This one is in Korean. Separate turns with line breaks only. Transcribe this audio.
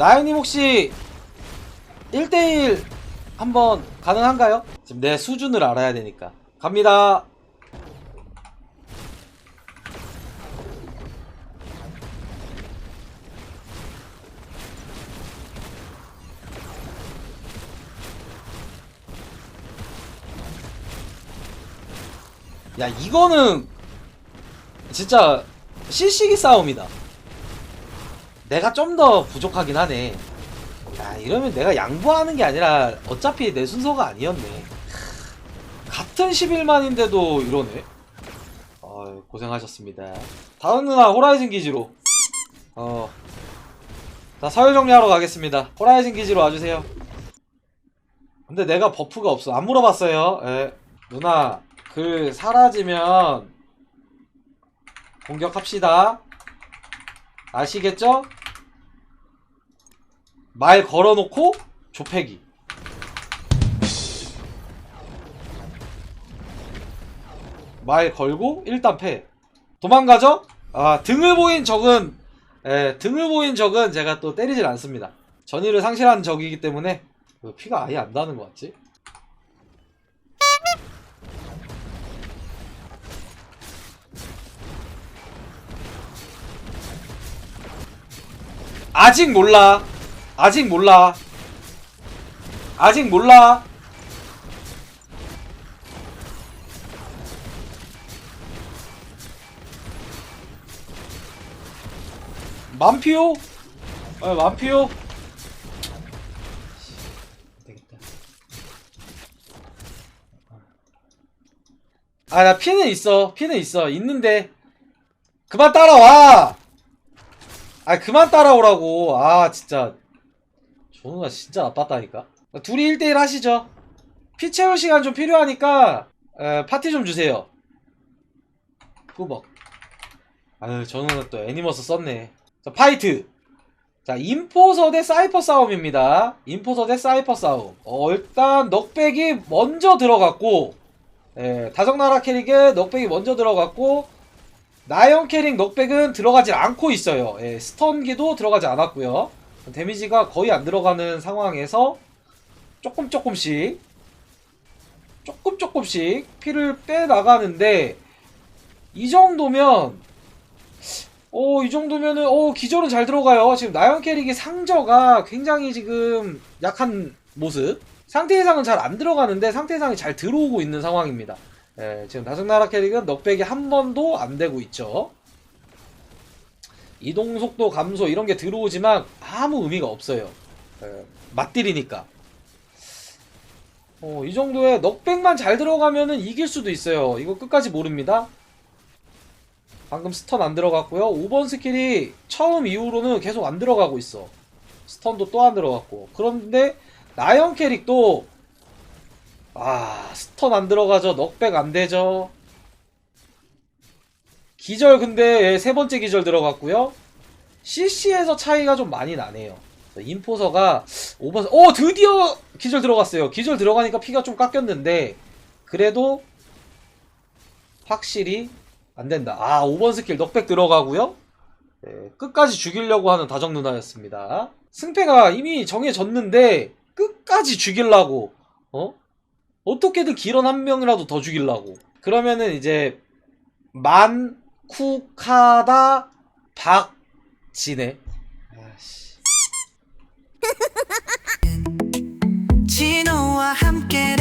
나영님 혹시 1대1 한번 가능한가요? 지금 내 수준을 알아야 되니까. 갑니다. 야 이거는 진짜 실시기 싸움이다 내가 좀 더 부족하긴 하네. 야 이러면 내가 양보하는 게 아니라 어차피 내 순서가 아니었네. 같은 11만인데도 이러네. 아 고생하셨습니다. 다음 누나 호라이즌 기지로. 어. 자 서열 정리하러 가겠습니다. 호라이즌 기지로 와주세요. 근데 내가 버프가 없어. 안 물어봤어요. 예. 누나 글 사라지면 공격합시다. 아시겠죠? 말 걸어놓고 조패기 말 걸고 일단 패 도망가죠? 아 등을 보인 적은 예, 등을 보인 적은 제가 또 때리질 않습니다 전의를 상실한 적이기 때문에 왜 피가 아예 안 나는 것 같지? 아직 몰라. 아직 몰라. 아직 몰라. 만피오? 아, 만피오? 되겠다. 아, 나 피는 있어. 피는 있어. 있는데. 그만 따라와! 아 그만 따라오라고 아 진짜 조누가 진짜 나빴다니까? 둘이 1대1 하시죠. 피 채울 시간 좀 필요하니까 에, 파티 좀 주세요. 후벅. 아유 저는 또 애니머스 썼네. 자 파이트. 자 인포서 대 사이퍼 싸움입니다. 인포서 대 사이퍼 싸움. 어 일단 넉백이 먼저 들어갔고 예, 다정나라 캐릭에 넉백이 먼저 들어갔고 나영 캐릭 넉백은 들어가지 않고 있어요. 예, 스턴기도 들어가지 않았고요. 데미지가 거의 안 들어가는 상황에서 조금 조금씩 조금 조금씩 피를 빼 나가는데 이 정도면 오, 이 정도면은 오, 기절은 잘 들어가요. 지금 나영 캐릭의 상저가 굉장히 지금 약한 모습. 상태 이상은 잘 안 들어가는데 상태 이상이 잘 들어오고 있는 상황입니다. 예, 지금 다승나라 캐릭은 넉백이 한 번도 안 되고 있죠. 이동 속도 감소 이런 게 들어오지만 아무 의미가 없어요. 예, 맞딜이니까. 어, 이 정도에 넉백만 잘 들어가면은 이길 수도 있어요. 이거 끝까지 모릅니다. 방금 스턴 안 들어갔고요. 5번 스킬이 처음 이후로는 계속 안 들어가고 있어. 스턴도 또 안 들어갔고. 그런데 나영 캐릭도 아 스턴 안 들어가죠 넉백 안 되죠 기절 근데 세 번째 기절 들어갔고요. CC에서 차이가 좀 많이 나네요. 인포서가 5번 오 드디어 기절 들어갔어요. 기절 들어가니까 피가 좀 깎였는데 그래도 확실히 안 된다. 아 5번 스킬 넉백 들어가고요. 네, 끝까지 죽이려고 하는 다정 누나였습니다. 승패가 이미 정해졌는데 끝까지 죽이려고 어? 어떻게든 기런 한 명이라도 더 죽이려고. 그러면은 이제 만 쿠카다 박진해. 아씨. 진호와 함께